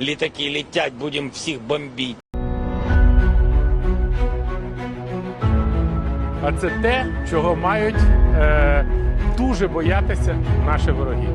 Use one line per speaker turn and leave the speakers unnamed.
літаки літять будемо всіх бомбити.
А це те, чого мають е, дуже боятися наші вороги.